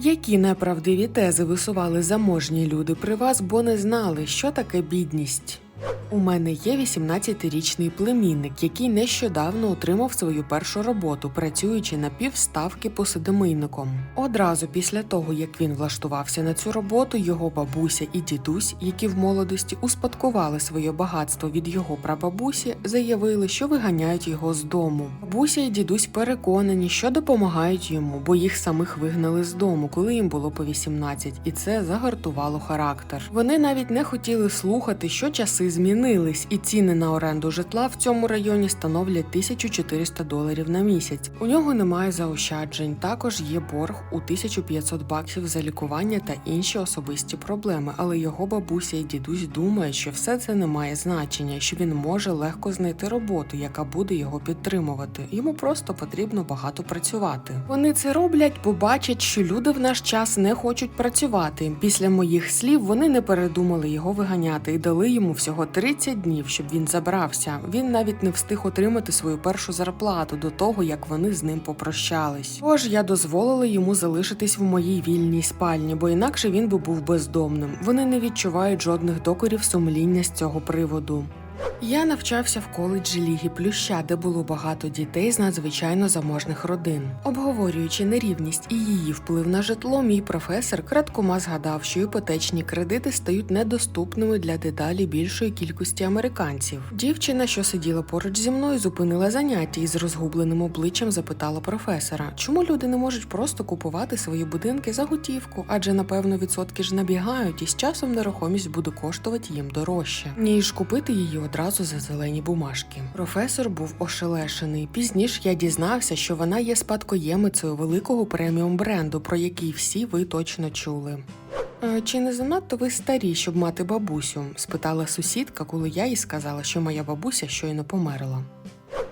Які неправдиві тези висували заможні люди при вас, бо не знали, що таке бідність? У мене є 18-річний племінник, який нещодавно отримав свою першу роботу, працюючи на півставки посудомийником. Одразу після того, як він влаштувався на цю роботу, його бабуся і дідусь, які в молодості успадкували своє багатство від його прабабусі, заявили, що виганяють його з дому. Бабуся і дідусь переконані, що допомагають йому, бо їх самих вигнали з дому, коли їм було по 18, і це загартувало характер. Вони навіть не хотіли слухати, що часи змінились, і ціни на оренду житла в цьому районі становлять 1400 доларів на місяць. У нього немає заощаджень. Також є борг у 1500 баксів за лікування та інші особисті проблеми. Але його бабуся і дідусь думають, що все це не має значення, що він може легко знайти роботу, яка буде його підтримувати. Йому просто потрібно багато працювати. Вони це роблять, бо бачать, що люди в наш час не хочуть працювати. Після моїх слів вони не передумали його виганяти і дали йому всього 30 днів, щоб він забрався. Він навіть не встиг отримати свою першу зарплату до того, як вони з ним попрощались. Тож я дозволила йому залишитись в моїй вільній спальні, бо інакше він би був бездомним. Вони не відчувають жодних докорів сумління з цього приводу. Я навчався в коледжі Ліги Плюща, де було багато дітей з надзвичайно заможних родин. Обговорюючи нерівність і її вплив на житло, мій професор краткома згадав, що іпотечні кредити стають недоступними для дедалі більшої кількості американців. Дівчина, що сиділа поруч зі мною, зупинила заняття і з розгубленим обличчям запитала професора, чому люди не можуть просто купувати свої будинки за готівку, адже напевно відсотки ж набігають, і з часом нерухомість буде коштувати їм дорожче, ніж купити її одразу за зелені бумажки. Професор був ошелешений. Пізніше я дізнався, що вона є спадкоємицею великого преміум бренду, про який всі ви точно чули. «Е, Чи не занадто ви старі, щоб мати бабусю? спитала сусідка, коли я їй сказала, що моя бабуся щойно померла.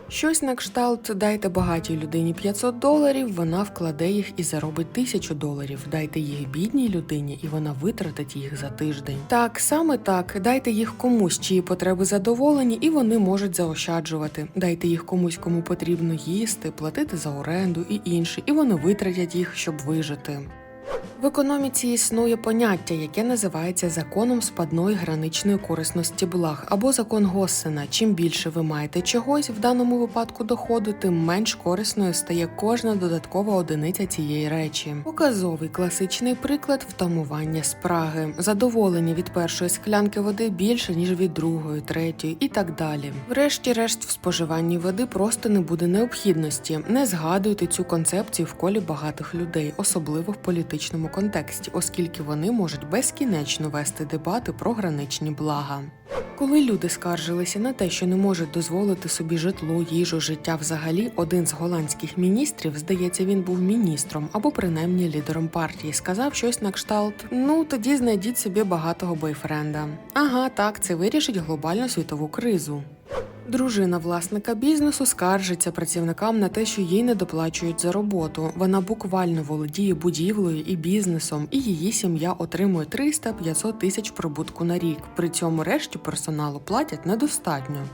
Щось на кшталт дайте багатій людині 500 доларів, вона вкладе їх і заробить 1000 доларів. Дайте їх бідній людині, і вона витратить їх за тиждень. Так, саме так, дайте їх комусь, чиї потреби задоволені, і вони можуть заощаджувати. Дайте їх комусь, кому потрібно їсти, платити за оренду і інше, і вони витратять їх, щоб вижити. В економіці існує поняття, яке називається законом спадної граничної корисності благ або закон Госсена. Чим більше ви маєте чогось, в даному випадку доходу, тим менш корисною стає кожна додаткова одиниця цієї речі. Показовий класичний приклад втамування спраги, задоволення від першої склянки води більше ніж від другої, третьої і так далі. Врешті-решт, в споживанні води просто не буде необхідності. Не згадуйте цю концепцію в колі багатих людей, особливо в політичному контексті, оскільки вони можуть безкінечно вести дебати про граничні блага. Коли люди скаржилися на те, що не можуть дозволити собі житло, їжу, життя взагалі, один з голландських міністрів, здається, він був міністром або принаймні лідером партії, сказав щось на кшталт: ну тоді знайдіть собі багатого бойфренда. Ага, так, це вирішить глобальну світову кризу. Дружина власника бізнесу скаржиться працівникам на те, що їй не доплачують за роботу. Вона буквально володіє будівлею і бізнесом, і її сім'я отримує 300-500 тисяч прибутку на рік. При цьому решті персоналу платять недостатньо.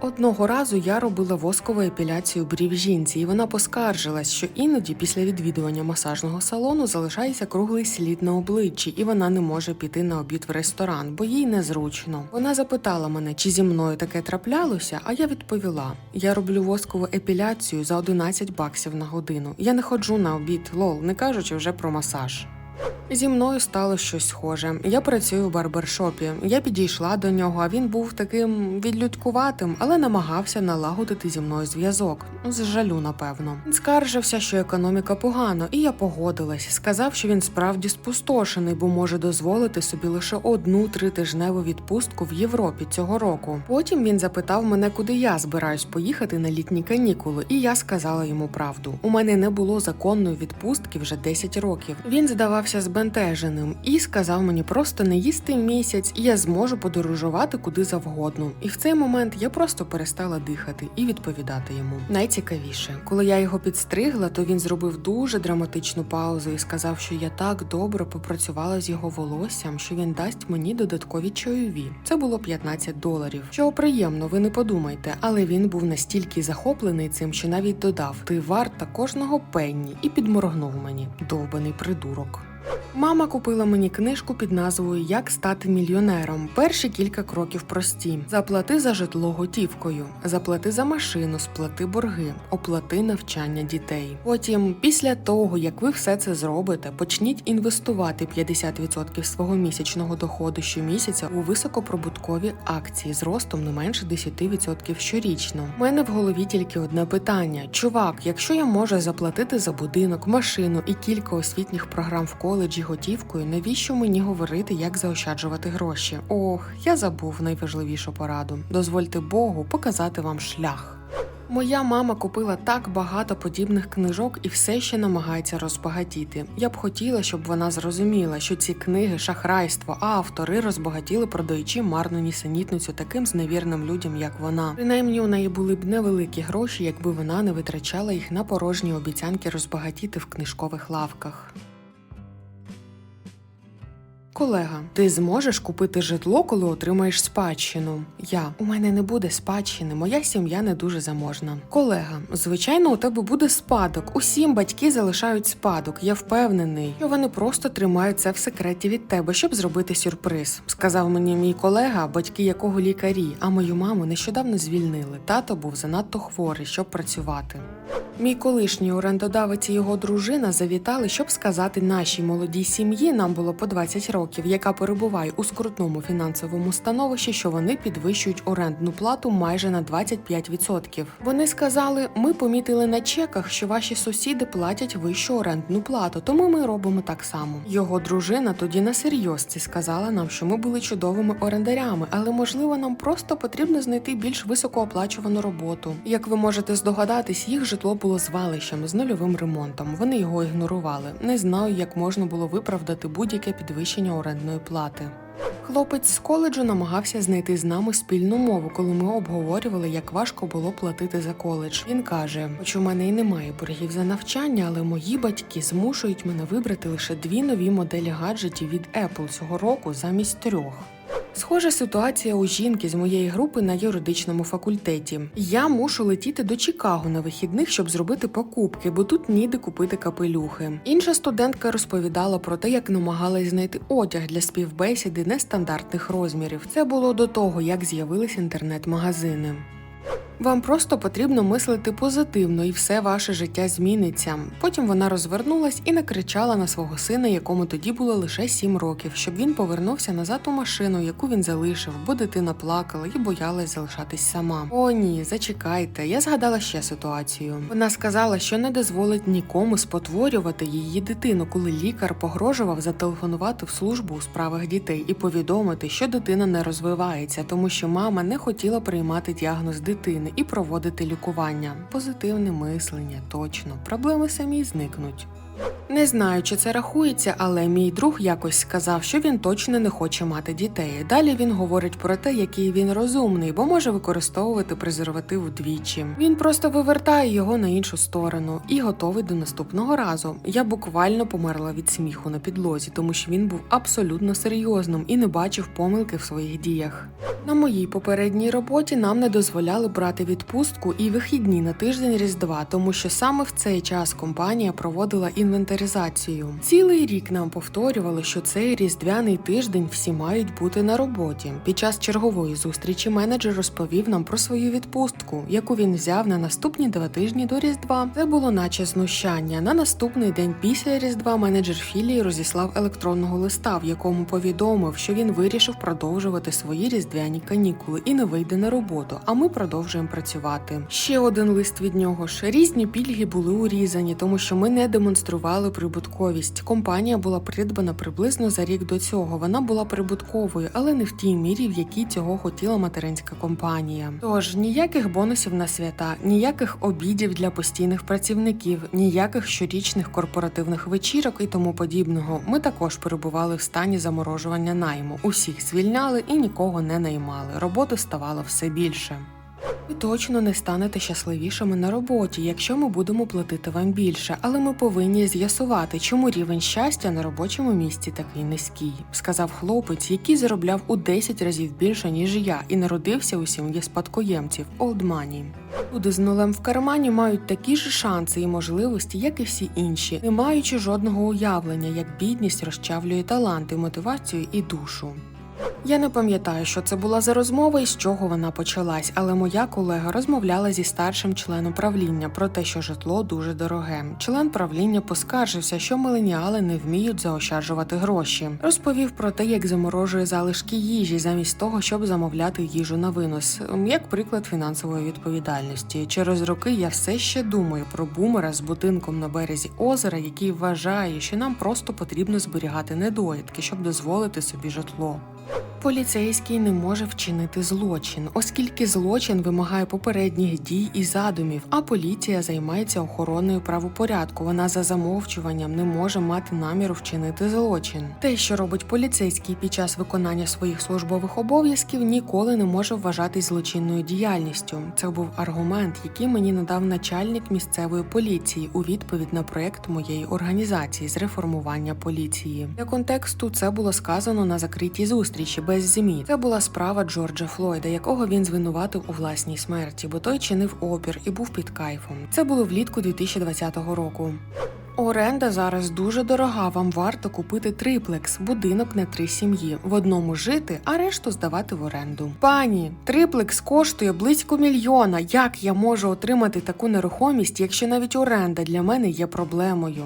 Одного разу я робила воскову епіляцію брів жінці, і вона поскаржилась, що іноді після відвідування масажного салону залишається круглий слід на обличчі, і вона не може піти на обід в ресторан, бо їй незручно. Вона запитала мене, чи зі мною таке траплялося, а я відповіла: я роблю воскову епіляцію за 11 баксів на годину. Я не ходжу на обід, лол, не кажучи вже про масаж. Зі мною стало щось схоже. Я працюю в барбершопі. Я підійшла до нього, а він був таким відлюдькуватим, але намагався налагодити зі мною зв'язок. З жалю, напевно. Він скаржився, що економіка погано, і я погодилась. Сказав, що він справді спустошений, бо може дозволити собі лише одну тритижневу відпустку в Європі цього року. Потім він запитав мене, куди я збираюсь поїхати на літні канікули, і я сказала йому правду. У мене не було законної відпустки вже 10 років. Він здавався здавався збентеженим і сказав мені просто не їсти місяць, і я зможу подорожувати куди завгодно. І в цей момент я просто перестала дихати і відповідати йому. Найцікавіше, коли я його підстригла, то він зробив дуже драматичну паузу і сказав, що я так добре попрацювала з його волоссям, що він дасть мені додаткові чайові. Це було 15 доларів. Що приємно, ви не подумайте, але він був настільки захоплений цим, що навіть додав: ти варта кожного пенні і підморгнув мені. Довбаний придурок. Мама купила мені книжку під назвою Як стати мільйонером. Перші кілька кроків прості: заплати за житло готівкою, заплати за машину, сплати борги, оплати навчання дітей. Потім, після того як ви все це зробите, почніть інвестувати 50% свого місячного доходу щомісяця у високоприбуткові акції з ростом не менше 10% щорічно. У мене в голові тільки одне питання: чувак, якщо я можу заплатити за будинок, машину і кілька освітніх програм в коледжі готівкою, навіщо мені говорити, як заощаджувати гроші? Ох, я забув найважливішу пораду. Дозвольте Богу показати вам шлях. Моя мама купила так багато подібних книжок і все ще намагається розбагатіти. Я б хотіла, щоб вона зрозуміла, що ці книги шахрайство, а автори розбагатіли, продаючи марну нісенітницю таким зневірним людям, як вона. Принаймні, у неї були б невеликі гроші, якби вона не витрачала їх на порожні обіцянки розбагатіти в книжкових лавках. Колега, ти зможеш купити житло, коли отримаєш спадщину? Я у мене не буде спадщини, моя сім'я не дуже заможна. Колега, звичайно, у тебе буде спадок. Усім батьки залишають спадок. Я впевнений, що вони просто тримають це в секреті від тебе, щоб зробити сюрприз. Сказав мені мій колега, батьки якого лікарі, а мою маму нещодавно звільнили. Тато був занадто хворий, щоб працювати. Мій колишній орендодавець і його дружина завітали, щоб сказати нашій молодій сім'ї, нам було по 20 років, яка перебуває у скрутному фінансовому становищі, що вони підвищують орендну плату майже на 25%. Вони сказали: ми помітили на чеках, що ваші сусіди платять вищу орендну плату, тому ми робимо так само. Його дружина тоді на серйозці сказала нам, що ми були чудовими орендарями, але можливо нам просто потрібно знайти більш високооплачувану роботу. Як ви можете здогадатись, їх житло було звалищем з нульовим ремонтом. Вони його ігнорували. Не знаю, як можна було виправдати будь-яке підвищення орендної плати. Хлопець з коледжу намагався знайти з нами спільну мову, коли ми обговорювали, як важко було платити за коледж. Він каже: хоч у мене і немає боргів за навчання, але мої батьки змушують мене вибрати лише дві нові моделі гаджетів від Apple цього року замість трьох. Схожа ситуація у жінки з моєї групи на юридичному факультеті. Я мушу летіти до Чикаго на вихідних, щоб зробити покупки, бо тут ніде купити капелюхи. Інша студентка розповідала про те, як намагалась знайти одяг для співбесіди нестандартних розмірів. Це було до того, як з'явились інтернет-магазини. Вам просто потрібно мислити позитивно, і все ваше життя зміниться. Потім вона розвернулась і накричала на свого сина, якому тоді було лише 7 років, щоб він повернувся назад у машину, яку він залишив, бо дитина плакала і боялась залишатись сама. О, ні, зачекайте. Я згадала ще ситуацію. Вона сказала, що не дозволить нікому спотворювати її дитину, коли лікар погрожував зателефонувати в службу у справах дітей і повідомити, що дитина не розвивається, тому що мама не хотіла приймати діагноз дитини і проводити лікування. Позитивне мислення, точно, проблеми самі зникнуть. Не знаю, чи це рахується, але мій друг якось сказав, що він точно не хоче мати дітей. Далі він говорить про те, який він розумний, бо може використовувати презерватив удвічі. Він просто вивертає його на іншу сторону і готовий до наступного разу. Я буквально померла від сміху на підлозі, тому що він був абсолютно серйозним і не бачив помилки в своїх діях. На моїй попередній роботі нам не дозволяли брати відпустку і вихідні на тиждень Різдва, тому що саме в цей час компанія проводила інвентаризацію. Цілий рік нам повторювали, що цей різдвяний тиждень всі мають бути на роботі. Під час чергової зустрічі менеджер розповів нам про свою відпустку, яку він взяв на наступні два тижні до Різдва. Це було наче знущання. На наступний день після Різдва менеджер філії розіслав електронного листа, в якому повідомив, що він вирішив продовжувати свої різдвяні канікули і не вийде на роботу. А ми продовжуємо працювати. Ще один лист від нього ж різні пільги були урізані, тому що ми не демонстрували демонстрували прибутковість. Компанія була придбана приблизно за рік до цього. Вона була прибутковою, але не в тій мірі, в якій цього хотіла материнська компанія. Тож ніяких бонусів на свята, ніяких обідів для постійних працівників, ніяких щорічних корпоративних вечірок і тому подібного. Ми також перебували в стані заморожування найму. Усіх звільняли і нікого не наймали. Роботи ставало все більше. Ви точно не станете щасливішими на роботі, якщо ми будемо платити вам більше, але ми повинні з'ясувати, чому рівень щастя на робочому місці такий низький, сказав хлопець, який заробляв у 10 разів більше ніж я, і народився у сім'ї спадкоємців Money. Люди з нулем в кармані мають такі ж шанси і можливості, як і всі інші, не маючи жодного уявлення, як бідність розчавлює таланти, мотивацію і душу. Я не пам'ятаю, що це була за розмова і з чого вона почалась, але моя колега розмовляла зі старшим членом правління про те, що житло дуже дороге. Член правління поскаржився, що миленіали не вміють заощаджувати гроші. Розповів про те, як заморожує залишки їжі замість того, щоб замовляти їжу на винос, як приклад фінансової відповідальності. Через роки я все ще думаю про бумера з будинком на березі озера, який вважає, що нам просто потрібно зберігати недоїдки, щоб дозволити собі житло. Поліцейський не може вчинити злочин, оскільки злочин вимагає попередніх дій і задумів, а поліція займається охороною правопорядку. Вона за замовчуванням не може мати наміру вчинити злочин. Те, що робить поліцейський під час виконання своїх службових обов'язків, ніколи не може вважатись злочинною діяльністю. Це був аргумент, який мені надав начальник місцевої поліції у відповідь на проект моєї організації з реформування поліції. Для контексту це було сказано на закритій зустрічі без змі. Це була справа Джорджа Флойда, якого він звинуватив у власній смерті, бо той чинив опір і був під кайфом. Це було влітку 2020 року. Оренда зараз дуже дорога. Вам варто купити триплекс, будинок на три сім'ї. В одному жити, а решту здавати в оренду. Пані, триплекс коштує близько мільйона. Як я можу отримати таку нерухомість, якщо навіть оренда для мене є проблемою?